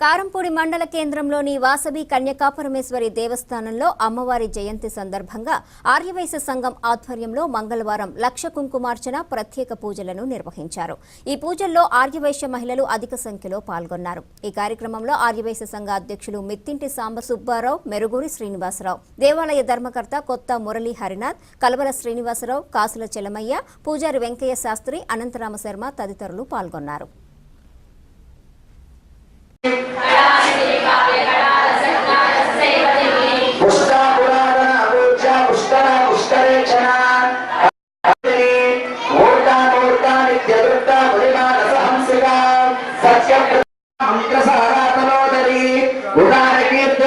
కారంపూడి మండల కేంద్రంలోని వాసవి కన్యకాపరమేశ్వరి దేవస్థానంలో అమ్మవారి జయంతి సందర్భంగా ఆర్యవైశ్య సంఘం ఆధ్వర్యంలో మంగళవారం లక్ష కుంకుమార్చన ప్రత్యేక పూజలను నిర్వహించారు. ఈ పూజల్లో ఆర్యవైశ్య మహిళలు అధిక సంఖ్యలో పాల్గొన్నారు. ఈ కార్యక్రమంలో ఆర్యవైశ్య సంఘ అధ్యక్షులు మిత్తింటి సాంబ సుబ్బారావు మెరుగురి శ్రీనివాసరావు దేవాలయ ధర్మకర్త కొత్త మురళీ హరినాథ్ కలవల శ్రీనివాసరావు కాసుల చెలమయ్య పూజారి వెంకయ్య శాస్త్రి అనంతరామ శర్మ తదితరులు పాల్గొన్నారు.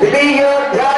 Leah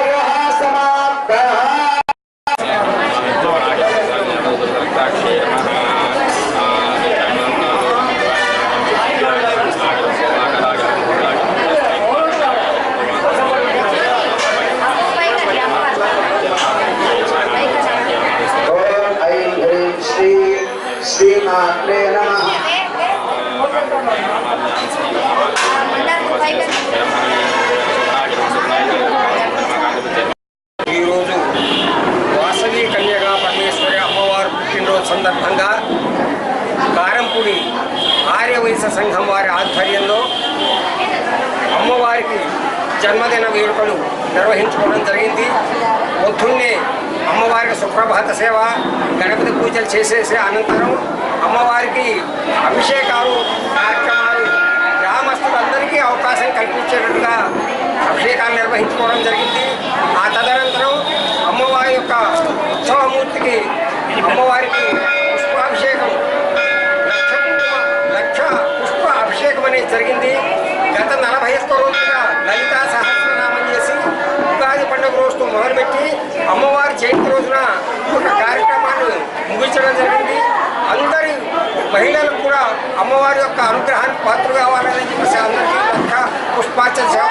వారి ఆధ్వర్యంలో అమ్మవారికి జన్మదిన వేడుకలు నిర్వహించుకోవడం జరిగింది. పొద్దున్నే అమ్మవారికి సుప్రభాత సేవ గణపతి పూజలు చేసేసి అనంతరం అమ్మవారికి అభిషేకాలు కార్యక్రమాలు గ్రామస్తులందరికీ అవకాశం కల్పించేటట్టుగా అభిషేకాలు నిర్వహించుకోవడం జరిగింది. ఆ తదనంతరం అమ్మవారి యొక్క ఉత్సవమూర్తికి అమ్మవారికి మొదలుపెట్టి అమ్మవారి జయంతి రోజున ఒక కార్యక్రమాన్ని ముగించడం జరిగింది. అందరి మహిళలకు కూడా అమ్మవారి యొక్క అనుగ్రహానికి పాత్ర కావాలని చెప్పేసి అందరికీ లక్ష పుష్పార్చన సేవ